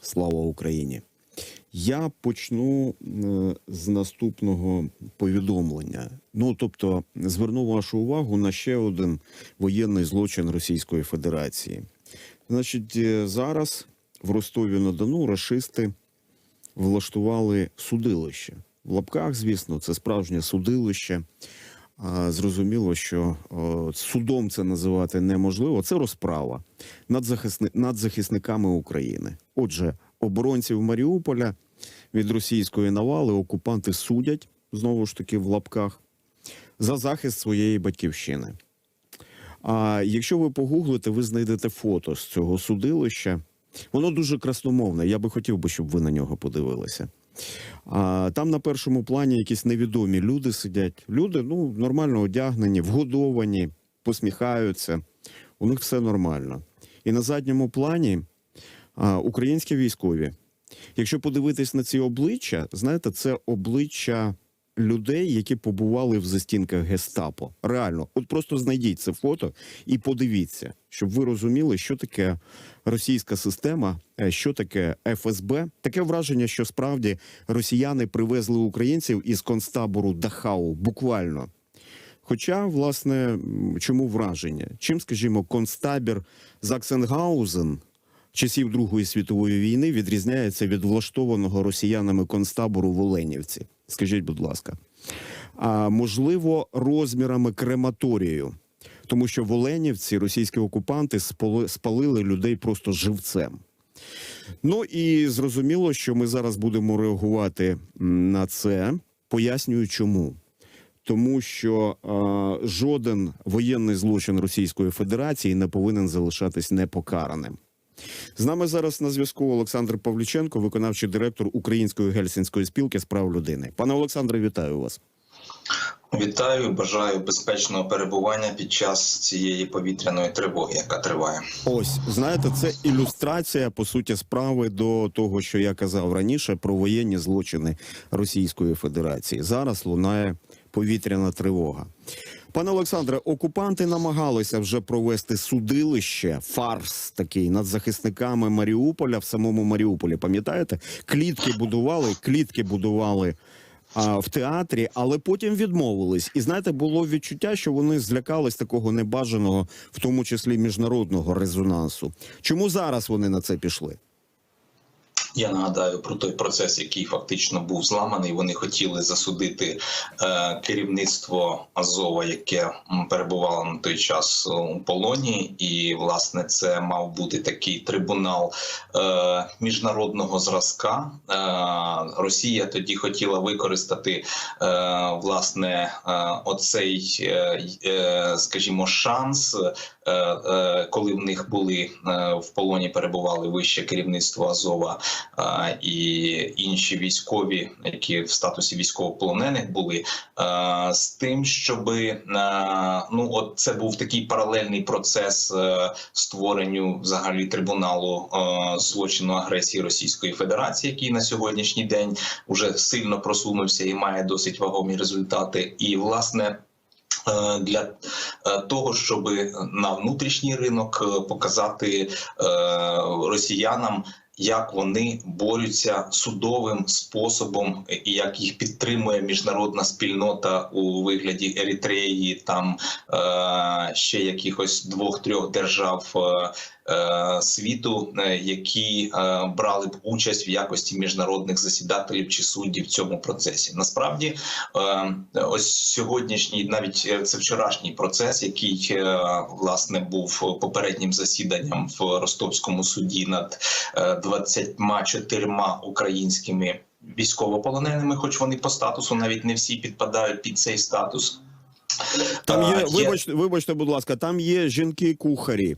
слава Україні. Я почну е, з наступного повідомлення. Ну тобто, зверну вашу увагу на ще один воєнний злочин Російської Федерації. Значить, е, зараз в Ростові на Дону рашисти влаштували судилище. В лапках, звісно, це справжнє судилище. Зрозуміло, що судом це називати неможливо. Це розправа над, захисни... над захисниками України. Отже, оборонців Маріуполя від російської навали окупанти судять знову ж таки в лапках за захист своєї батьківщини. А якщо ви погуглите, ви знайдете фото з цього судилища. Воно дуже красномовне. Я би хотів би, щоб ви на нього подивилися. А там на першому плані якісь невідомі люди сидять. Люди ну нормально одягнені, вгодовані, посміхаються. У них все нормально. І на задньому плані а, українські військові. Якщо подивитись на ці обличчя, знаєте, це обличчя людей, які побували в застінках гестапо. Реально, от просто знайдіть це фото і подивіться, щоб ви розуміли, що таке російська система, е, що таке ФСБ. Таке враження, що справді росіяни привезли українців із концтабору Дахау, буквально. Хоча, власне, чому враження? Чим, скажімо, концтабір Заксенгаузен часів Другої світової війни відрізняється від влаштованого росіянами концтабору в Оленівці? Скажіть, будь ласка, а можливо, розмірами крематорію, тому що в Оленівці російські окупанти спали- спалили людей просто живцем. Ну і зрозуміло, що ми зараз будемо реагувати на це. Пояснюю, чому. Тому що е, жоден воєнний злочин Російської Федерації не повинен залишатись непокараним. З нами зараз на зв'язку Олександр Павліченко, виконавчий директор Української гельсінської спілки з прав людини. Пане Олександре, вітаю вас. Вітаю, бажаю безпечного перебування під час цієї повітряної тривоги, яка триває. Ось знаєте, це ілюстрація по суті справи до того, що я казав раніше про воєнні злочини Російської Федерації. Зараз лунає повітряна тривога. Пане Олександре, окупанти намагалися вже провести судилище, фарс такий над захисниками Маріуполя в самому Маріуполі. Пам'ятаєте, клітки будували, клітки будували а, в театрі, але потім відмовились. І знаєте, було відчуття, що вони злякались такого небажаного, в тому числі міжнародного резонансу. Чому зараз вони на це пішли? Я нагадаю про той процес, який фактично був зламаний. Вони хотіли засудити е, керівництво Азова, яке перебувало на той час у полоні, і власне це мав бути такий трибунал е, міжнародного зразка. Е, Росія тоді хотіла використати е, власне е, оцей, е, е, скажімо, шанс. Е, е, Коли в них були е, в полоні перебували вище керівництво Азова і інші військові, які в статусі військовополонених були, з тим, щоб ну от це був такий паралельний процес створенню взагалі трибуналу злочину агресії Російської Федерації, який на сьогоднішній день уже сильно просунувся і має досить вагомі результати, і власне. Е, Для е, того щоб на внутрішній ринок е, показати росіянам, як вони борються судовим способом, і як їх підтримує міжнародна спільнота у вигляді Еритреї, там ще якихось двох-трьох держав світу, е, які е, брали б участь в якості міжнародних засідателів чи суддів в цьому процесі. Насправді, е, ось сьогоднішній, навіть е, це вчорашній процес, який е, власне був попереднім засіданням в ростовському суді над е, 24 українськими військовополоненими, хоч вони по статусу навіть не всі підпадають під цей статус. Там є, Е, вибачте, вибачте, будь ласка, там є жінки-кухарі.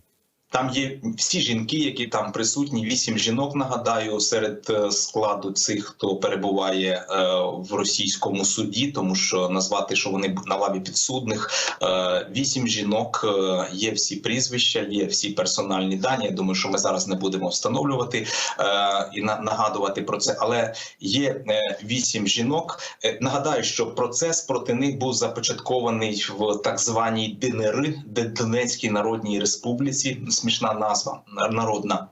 Там є всі жінки, які там присутні. Вісім жінок. Нагадаю, серед е, складу цих, хто перебуває е, в російському суді, тому що назвати, що вони на лаві підсудних. Е, вісім жінок є всі прізвища, є всі персональні дані. Я думаю, що ми зараз не будемо встановлювати і на, нагадувати про це. Але є вісім жінок. Нагадаю, що процес проти них був започаткований в так званій ДНР, Донецькій Народній Республіці смішна назва народна.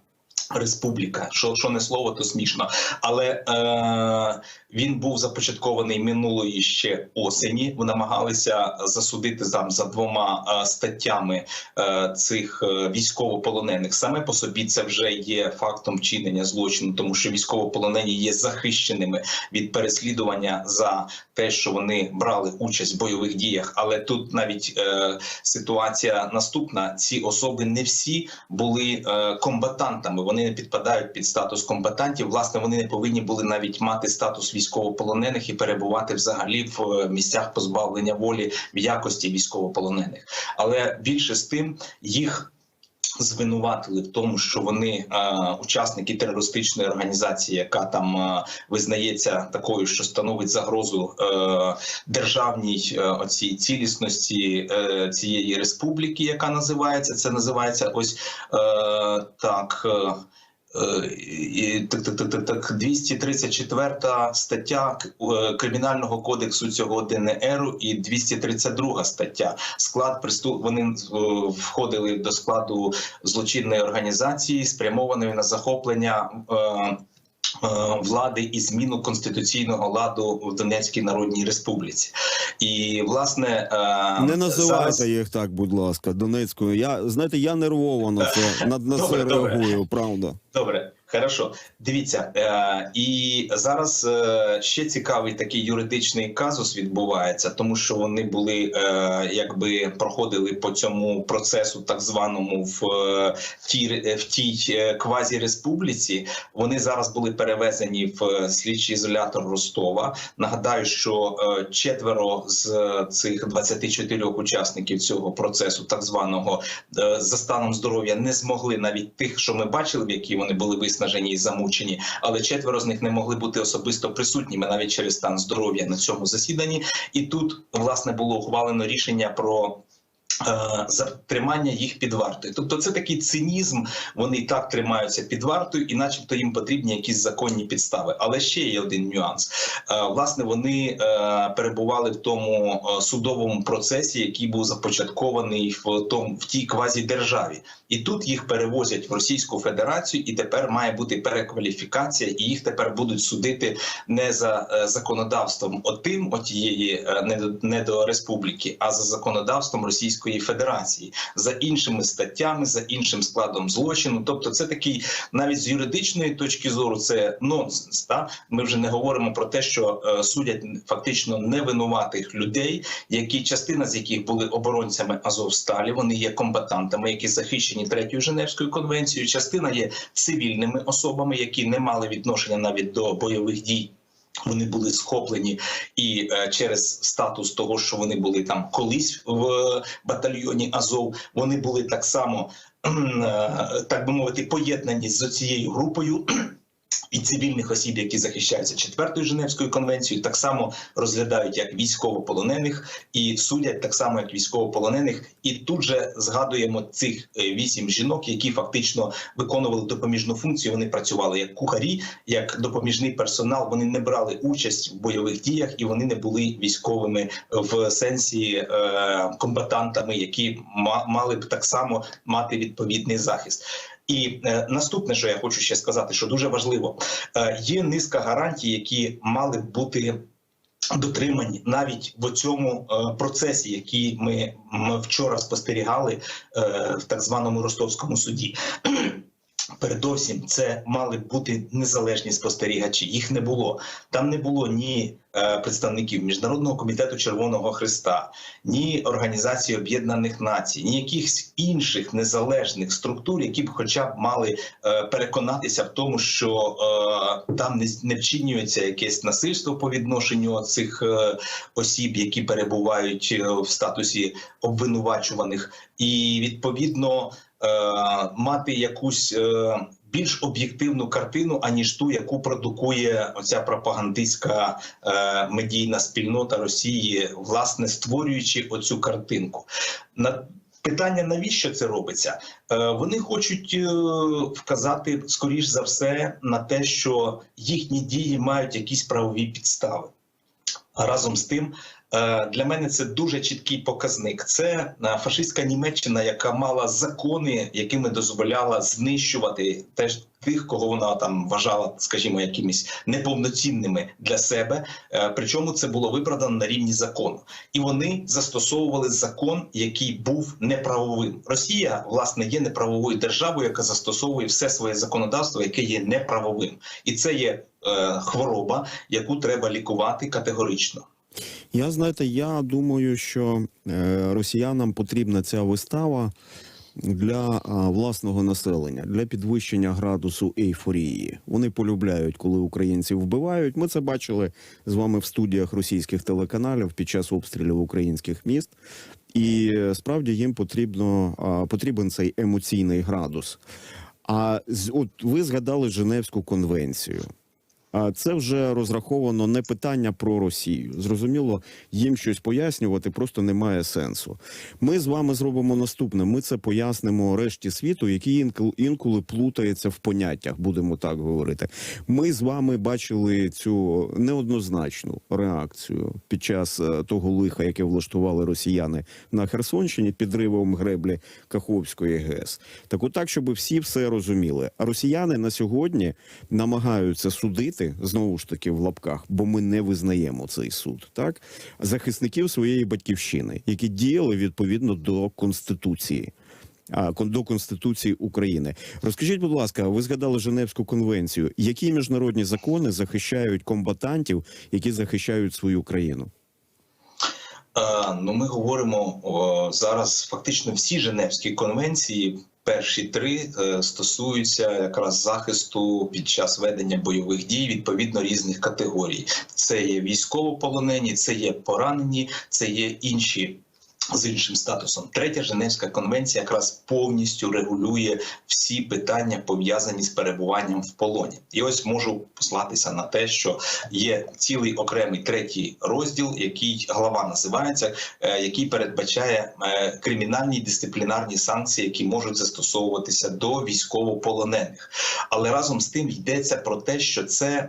Республіка, що, що не слово, то смішно, але е, він був започаткований минулої ще осені. Намагалися засудити там за двома е, статтями е, цих е, військовополонених. Саме по собі це вже є фактом вчинення злочину, тому що військовополонені є захищеними від переслідування за те, що вони брали участь в бойових діях. Але тут навіть е, ситуація наступна: ці особи не всі були е, комбатантами. Вони не підпадають під статус комбатантів. Власне, вони не повинні були навіть мати статус військовополонених і перебувати взагалі в е, місцях позбавлення волі в якості військовополонених. Але більше з тим їх. Звинуватили в тому, що вони е, учасники терористичної організації, яка там е, визнається такою, що становить загрозу е, державній е, оцій цілісності е, цієї республіки, яка називається це називається ось е, так. І так, так, так, так, так, 234 стаття е, Кримінального кодексу цього ДНР і 232 стаття. Склад приступ вони е, входили до складу злочинної організації, спрямованої на захоплення. Е, Влади і зміну конституційного ладу в Донецькій Народній Республіці, і власне е, Не називайте зараз... їх так, будь ласка, Донецькою. Я знаєте, я нервово на це на, на Добре, це добре. реагую, правда. Добре, хорошо. Дивіться, е, і зараз е, ще цікавий такий юридичний казус відбувається, тому що вони були е, якби проходили по цьому процесу, так званому в е, тій в тій е, квазі-республіці. Вони зараз були перевезені в е, слідчий ізолятор Ростова. Нагадаю, що е, четверо з цих 24 учасників цього процесу, так званого е, за станом здоров'я, не змогли навіть тих, що ми бачили, в які вони були виснажені і замучені, але четверо з них не могли бути особисто присутніми навіть через стан здоров'я на цьому засіданні. І тут власне було ухвалено рішення про. Е, Затримання їх під вартою, тобто це такий цинізм. Вони і так тримаються під вартою, і, начебто, їм потрібні якісь законні підстави. Але ще є один нюанс. Е, Власне, вони е, перебували в тому судовому процесі, який був започаткований в тому в тій квазідержаві. І тут їх перевозять в Російську Федерацію, і тепер має бути перекваліфікація, і їх тепер будуть судити не за законодавством отим, отієї недо- недореспубліки, а за законодавством Російської Федерації, за іншими статтями, за іншим складом злочину. Тобто, це такий навіть з юридичної точки зору, це нонсенс. Та ми вже не говоримо про те, що е, судять фактично невинуватих людей, які частина з яких були оборонцями Азовсталі. Вони є комбатантами, які захищені третьою Женевською конвенцією. Частина є цивільними особами, які не мали відношення навіть до бойових дій. Вони були схоплені і е, через статус того, що вони були там колись в батальйоні Азов, вони були так само, е, так би мовити, поєднані з цією групою. І цивільних осіб, які захищаються четвертою Женевською конвенцією, так само розглядають як військовополонених і судять так само, як військовополонених. І тут же згадуємо цих е, вісім жінок, які фактично виконували допоміжну функцію. Вони працювали як кухарі, як допоміжний персонал. Вони не брали участь в бойових діях і вони не були військовими в сенсі е, комбатантами, які ма- мали б так само мати відповідний захист. І е, наступне, що я хочу ще сказати, що дуже важливо, е, є низка гарантій, які мали б бути. Дотримані навіть в цьому е, процесі, який ми, вчора спостерігали в так званому ростовському суді. Передовсім це мали бути незалежні спостерігачі. Їх не було. Там не було ні е, представників міжнародного комітету Червоного Христа, ні Організації Об'єднаних Націй, ні якихось інших незалежних структур, які б, хоча б мали е, переконатися в тому, що е, там не, вчинюється якесь насильство по відношенню цих осіб, які перебувають в статусі обвинувачуваних, і відповідно мати якусь. Е, більш об'єктивну картину, аніж ту, яку продукує оця пропагандистська е, медійна спільнота Росії, власне створюючи оцю картинку. На питання, навіщо це робиться? Е, вони хочуть е, вказати скоріш за все на те, що їхні дії мають якісь правові підстави. А разом з тим Е, Для мене це дуже чіткий показник. Це е, фашистська Німеччина, яка мала закони, якими дозволяла знищувати теж тих, кого вона там вважала, скажімо, якимись неповноцінними для себе. Е, Причому це було виправдано на рівні закону, і вони застосовували закон, який був неправовим. Росія власне є неправовою державою, яка застосовує все своє законодавство, яке є неправовим, і це є е, хвороба, яку треба лікувати категорично. Я знаєте, я думаю, що е, росіянам потрібна ця вистава для власного населення, для підвищення градусу ейфорії. Вони полюбляють, коли українців вбивають. Ми це бачили з вами в студіях російських телеканалів під час обстрілів українських міст. І е, справді їм потрібно потрібен цей емоційний градус. А от ви згадали Женевську конвенцію. Це вже розраховано не питання про Росію. Зрозуміло, їм щось пояснювати просто немає сенсу. Ми з вами зробимо наступне. Ми це пояснимо решті світу, який інколи, інколи плутається в поняттях, будемо так говорити. Ми з вами бачили цю неоднозначну реакцію під час е, того лиха, яке влаштували росіяни на Херсонщині підривом греблі Каховської ГЕС. Так, отак, щоб всі все розуміли. А росіяни на сьогодні намагаються судити знову ж таки в лапках, бо ми не визнаємо цей суд, так захисників своєї батьківщини, які діяли відповідно до конституції. А до конституції України розкажіть, будь ласка, ви згадали Женевську конвенцію. Які міжнародні закони захищають комбатантів, які захищають свою країну? Е, Ну, ми говоримо о, зараз. Фактично, всі Женевські конвенції, перші три е, стосуються якраз захисту під час ведення бойових дій відповідно різних категорій. Це є військовополонені, це є поранені, це є інші. З іншим статусом, третя Женевська конвенція якраз повністю регулює всі питання пов'язані з перебуванням в полоні. І ось можу послатися на те, що є цілий окремий третій розділ, який глава називається, е, який передбачає е, кримінальні дисциплінарні санкції, які можуть застосовуватися до військовополонених. Але разом з тим йдеться про те, що це.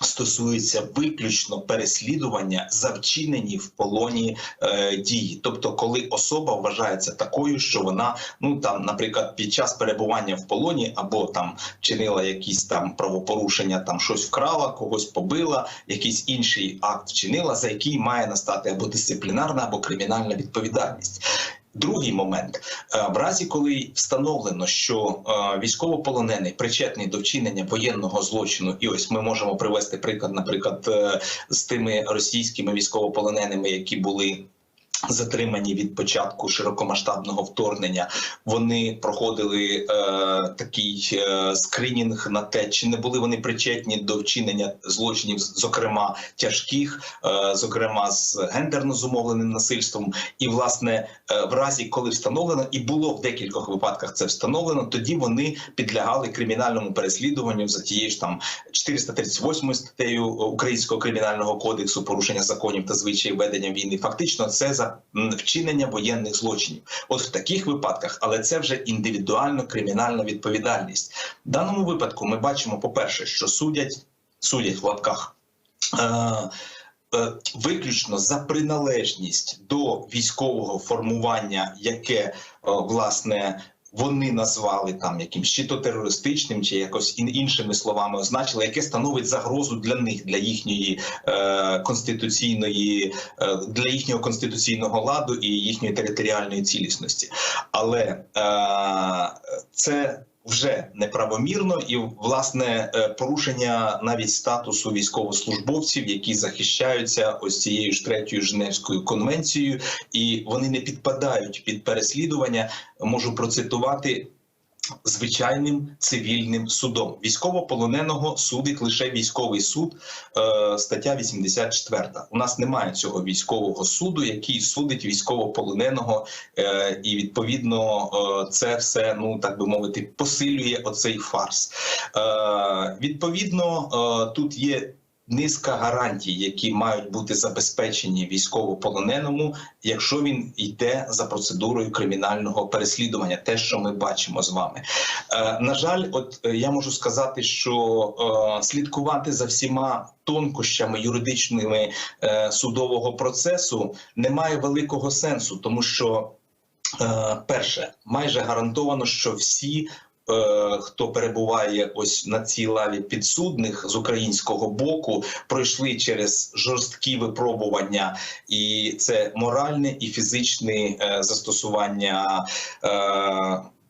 Стосується виключно переслідування за вчинені в полоні е, дії, тобто, коли особа вважається такою, що вона ну там, наприклад, під час перебування в полоні або там вчинила якісь там правопорушення, там щось вкрала, когось побила, якийсь інший акт вчинила, за який має настати або дисциплінарна, або кримінальна відповідальність. Другий момент Е, в разі, коли встановлено, що е, військовополонений причетний до вчинення воєнного злочину, і ось ми можемо привести приклад, наприклад, е, з тими російськими військовополоненими, які були. Затримані від початку широкомасштабного вторгнення, вони проходили е, такий е, скринінг на те, чи не були вони причетні до вчинення злочинів, зокрема тяжких, е, зокрема з гендерно зумовленим насильством. І власне, е, в разі, коли встановлено, і було в декількох випадках це встановлено, тоді вони підлягали кримінальному переслідуванню за тією ж там 438 статтею Українського кримінального кодексу порушення законів та звичаїв ведення війни. Фактично, це за вчинення воєнних злочинів. От в таких випадках, але це вже індивідуально кримінальна відповідальність. В даному випадку ми бачимо, по перше, що судять судять в лапках. Е, е, Виключно за приналежність до військового формування, яке е, власне вони назвали там якимсь чи то терористичним, чи якось ін- іншими словами означили, яке становить загрозу для них, для їхньої е, конституційної, е, для їхнього конституційного ладу і їхньої територіальної цілісності. Але е, це вже неправомірно і власне е, порушення навіть статусу військовослужбовців, які захищаються ось цією ж третьою Женевською конвенцією, і вони не підпадають під переслідування. Можу процитувати. Звичайним цивільним судом військовополоненого судить лише військовий суд, е, стаття 84. У нас немає цього військового суду, який судить військовополоненого, е, і відповідно е, це все, ну так би мовити, посилює оцей фарс. Відповідно, тут є низка гарантій, які мають бути забезпечені військовополоненому, якщо він йде за процедурою кримінального переслідування, те, що ми бачимо з вами. Е, на жаль, от е, я можу сказати, що е, слідкувати за всіма тонкощами юридичними е, судового процесу немає великого сенсу, тому що е, перше, майже гарантовано, що всі. Е, Хто перебуває ось на цій лаві підсудних з українського боку, пройшли через жорсткі випробування, і це моральне і фізичне е, застосування е,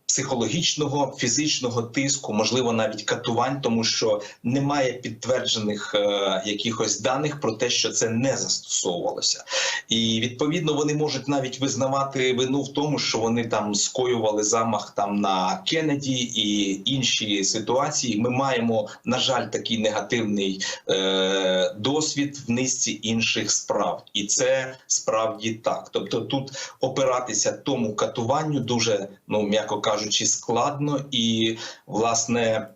психологічного, фізичного тиску, можливо, навіть катувань, тому що немає підтверджених е, якихось даних про те, що це не застосовувалося, і відповідно вони можуть навіть визнавати вину в тому, що вони там скоювали замах там на Кеннеді і інші ситуації. Ми маємо на жаль такий негативний е, досвід в низці інших справ, і це справді так. Тобто, тут опиратися тому катуванню дуже ну м'яко кажучи складно, і власне.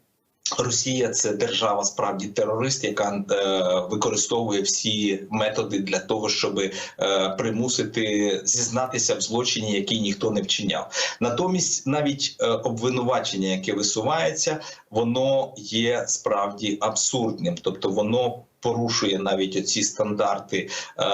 Росія це держава справді терорист, яка е, використовує всі методи для того, щоб е, примусити зізнатися в злочині, який ніхто не вчиняв. Натомість, навіть е, обвинувачення, яке висувається, воно є справді абсурдним, тобто воно. Порушує навіть оці стандарти е,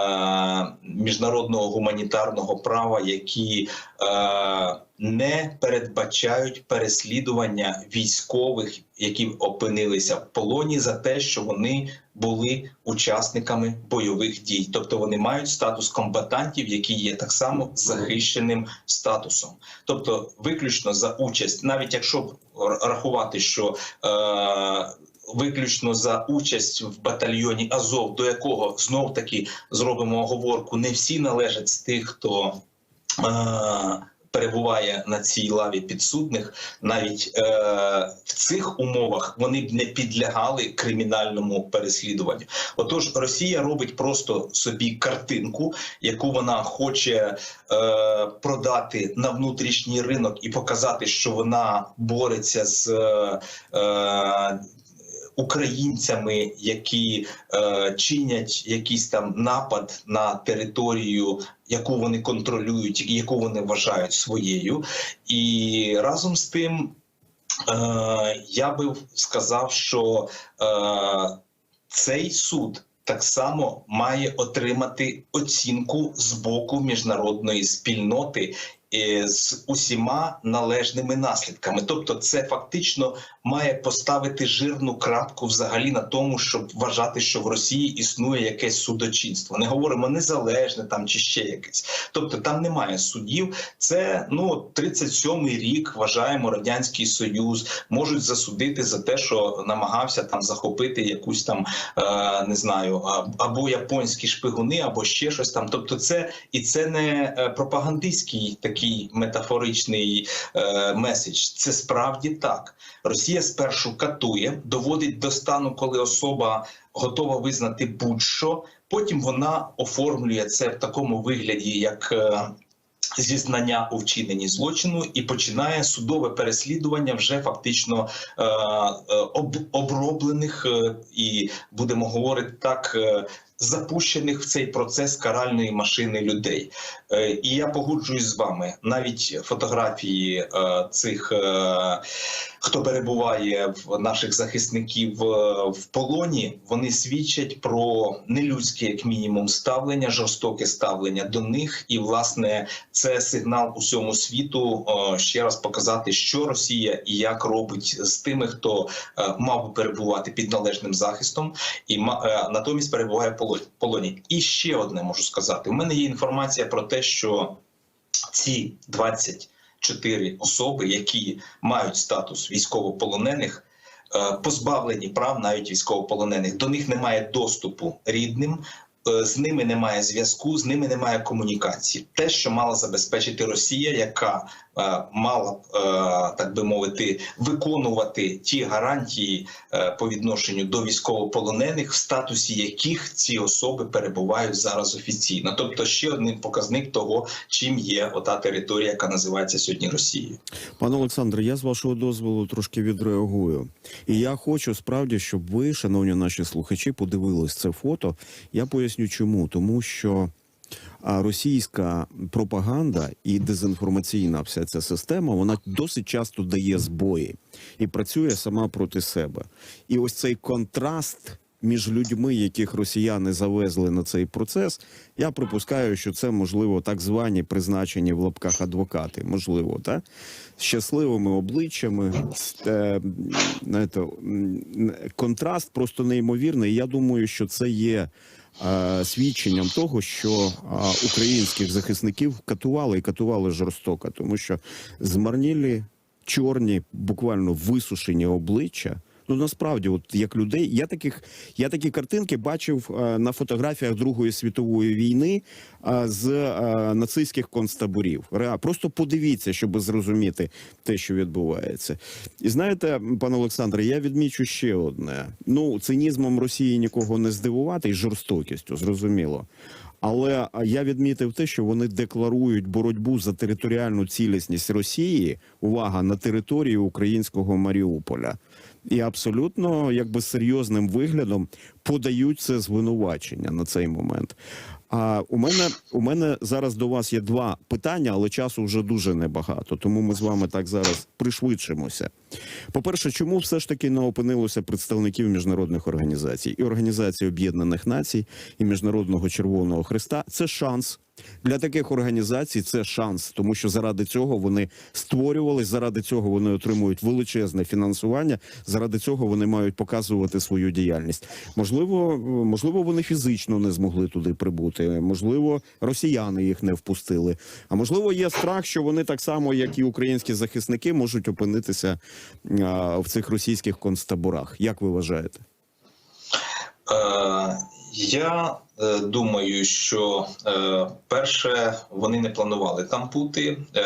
міжнародного гуманітарного права, які е, не передбачають переслідування військових, які опинилися в полоні за те, що вони були учасниками бойових дій, тобто вони мають статус комбатантів, які є так само захищеним статусом, тобто виключно за участь, навіть якщо рахувати, що е, Виключно за участь в батальйоні Азов, до якого знов таки зробимо оговорку, не всі належать з тих, хто е, перебуває на цій лаві підсудних, навіть е, в цих умовах вони б не підлягали кримінальному переслідуванню. Отож, Росія робить просто собі картинку, яку вона хоче е, продати на внутрішній ринок і показати, що вона бореться з. Е, Українцями, які е, чинять якийсь там напад на територію, яку вони контролюють, і яку вони вважають своєю, і разом з тим е, я би сказав, що е, цей суд так само має отримати оцінку з боку міжнародної спільноти. Е, З усіма належними наслідками, тобто, це фактично має поставити жирну крапку взагалі на тому, щоб вважати, що в Росії існує якесь судочинство. Не говоримо незалежне там чи ще якесь. Тобто там немає судів. Це ну 37-й рік. Вважаємо радянський союз можуть засудити за те, що намагався там захопити якусь там е, не знаю, або японські шпигуни, або ще щось там. Тобто, це і це не е, пропагандистський такий метафоричний е, меседж. Це справді так. Росія спершу катує, доводить до стану, коли особа готова визнати будь-що. Потім вона оформлює це в такому вигляді, як е, зізнання у вчиненні злочину, і починає судове переслідування вже фактично е, е, об, оброблених е, і будемо говорити так. Запущених в цей процес каральної машини людей, Е, і я погоджуюсь з вами. Навіть фотографії е, цих, е, хто перебуває в наших захисників в полоні, вони свідчать про нелюдське, як мінімум, ставлення, жорстоке ставлення до них. І власне це сигнал усьому світу ще раз показати, що Росія і як робить з тими, хто мав би перебувати під належним захистом, і натомість перебуває в поло- полоні. І ще одне можу сказати: у мене є інформація про те, що ці 24 особи, які мають статус військовополонених, е, позбавлені прав навіть військовополонених. До них немає доступу рідним. е, з ними немає зв'язку, з ними немає комунікації. Те, що мала забезпечити Росія, яка мала б, е, так би мовити, виконувати ті гарантії е, по відношенню до військовополонених, в статусі яких ці особи перебувають зараз офіційно. Тобто, ще один показник того, чим є ота територія, яка називається сьогодні Росією. Пане Олександре, я з вашого дозволу трошки відреагую. І я хочу справді, щоб ви, шановні наші слухачі, подивились це фото. Я поясню, чому тому, що а, російська пропаганда і дезінформаційна вся ця система вона досить часто дає збої і працює сама проти себе. І ось цей контраст. Між людьми, яких росіяни завезли на цей процес, я припускаю, що це можливо так звані призначені в лапках адвокати. Можливо, так? з щасливими обличчями. е, знаєте, контраст просто неймовірний. Я думаю, що це є свідченням того, що е, українських захисників катували і катували жорстоко, тому що змарнілі чорні, буквально висушені обличчя. Ну насправді, от як людей, я таких, я такі картинки бачив е, на фотографіях Другої світової війни е, з е, нацистських концтаборів. Ре, просто подивіться, щоб зрозуміти те, що відбувається. І знаєте, пане Олександре, я відмічу ще одне: ну цинізмом Росії нікого не здивувати і жорстокістю, зрозуміло. Але я відмітив те, що вони декларують боротьбу за територіальну цілісність Росії. Увага на території українського Маріуполя, і абсолютно якби серйозним виглядом подають це звинувачення на цей момент. А у мене у мене зараз до вас є два питання, але часу вже дуже небагато. Тому ми з вами так зараз пришвидшимося. По-перше, чому все ж таки не опинилося представників міжнародних організацій і Організації Об'єднаних Націй і Міжнародного Червоного Христа? Це шанс. Для таких організацій це шанс, тому що заради цього вони створювались, заради цього вони отримують величезне фінансування. Заради цього вони мають показувати свою діяльність. Можливо, можливо, вони фізично не змогли туди прибути. Можливо, росіяни їх не впустили. А можливо, є страх, що вони так само, як і українські захисники, можуть опинитися в цих російських концтаборах. Як ви вважаєте? Е, я думаю, що е, перше вони не планували там бути. Е,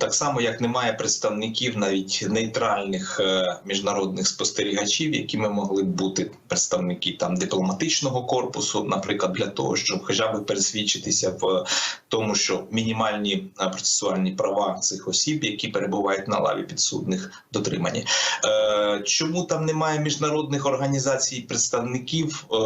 так само, як немає представників навіть нейтральних е, міжнародних спостерігачів, якими могли б бути представники там дипломатичного корпусу, наприклад, для того, щоб хоча б пересвідчитися в тому, що мінімальні е, процесуальні права цих осіб, які перебувають на лаві підсудних, дотримані. Е, чому там немає міжнародних організацій представників? Е,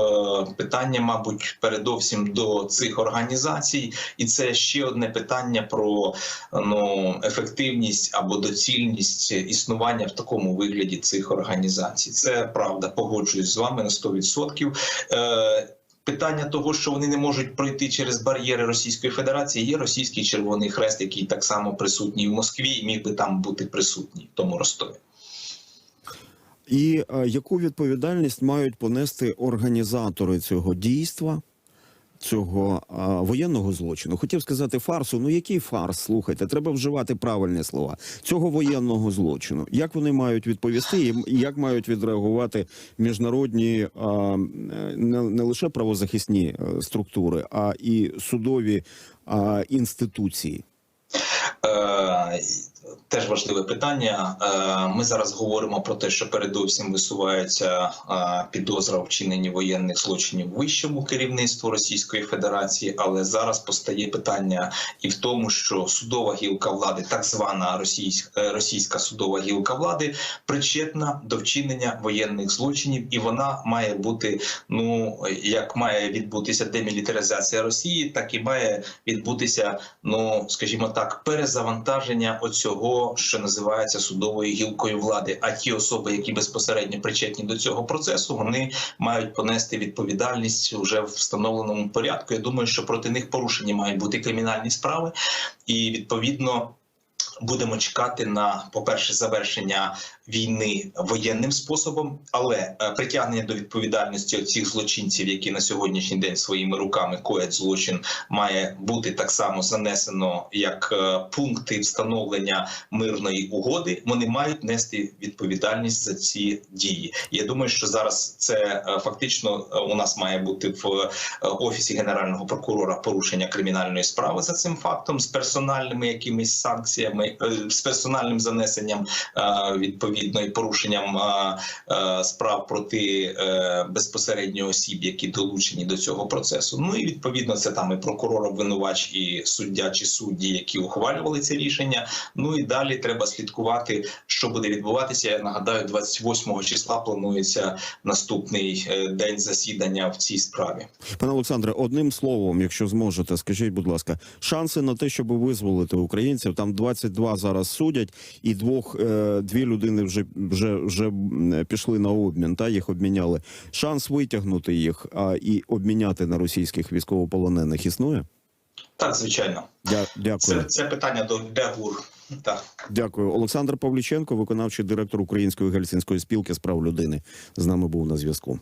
питання, мабуть, передовсім до цих організацій, і це ще одне питання про ну ефективність або доцільність існування в такому вигляді цих організацій. Це правда, погоджуюсь з вами на 100%. Е, Питання того, що вони не можуть пройти через бар'єри Російської Федерації, є російський Червоний Хрест, який так само присутній в Москві і міг би там бути присутній в тому Ростові. І е, яку відповідальність мають понести організатори цього дійства, цього е, воєнного злочину? Хотів сказати фарсу. Ну який фарс? Слухайте, треба вживати правильні слова цього воєнного злочину. Як вони мають відповісти, і як мають відреагувати міжнародні е, не, не лише правозахисні структури, а і судові е, інституції? Теж важливе питання. Е, Ми зараз говоримо про те, що передовсім висувається е, підозра у вчиненні воєнних злочинів вищому керівництву Російської Федерації, але зараз постає питання і в тому, що судова гілка влади, так звана російська е, російська судова гілка влади, причетна до вчинення воєнних злочинів, і вона має бути ну як має відбутися демілітаризація Росії, так і має відбутися, ну скажімо так, перезавантаження оцього, що називається судовою гілкою влади. А ті особи, які безпосередньо причетні до цього процесу, вони мають понести відповідальність вже в встановленому порядку. Я думаю, що проти них порушені мають бути кримінальні справи, і відповідно. Будемо чекати на, по-перше, завершення війни воєнним способом, але е, притягнення до відповідальності цих злочинців, які на сьогоднішній день своїми руками коять злочин, має бути так само занесено як е, пункти встановлення мирної угоди. Вони мають нести відповідальність за ці дії. Я думаю, що зараз це е, фактично у нас має бути в офісі генерального прокурора порушення кримінальної справи за цим фактом з персональними якимись санкціями, з персональним занесенням е, відповідно і порушенням е, справ проти е, безпосередньо осіб, які долучені до цього процесу. Ну і відповідно це там і прокурор, обвинувач, і суддя чи судді, які ухвалювали це рішення. Ну і далі треба слідкувати, що буде відбуватися. Я нагадаю, 28 числа планується наступний е, день засідання в цій справі. Пане Олександре, одним словом, якщо зможете, скажіть, будь ласка, шанси на те, щоб визволити українців, там 22 зараз судять, і двох дві людини вже вже вже пішли на обмін. Та їх обміняли. Шанс витягнути їх а і обміняти на російських військовополонених існує. Так, звичайно, Дя, дякую. це, це питання до ДЕГУР. Так. Дякую. Олександр Павліченко, виконавчий директор Української гельсінської спілки з прав людини, з нами був на зв'язку.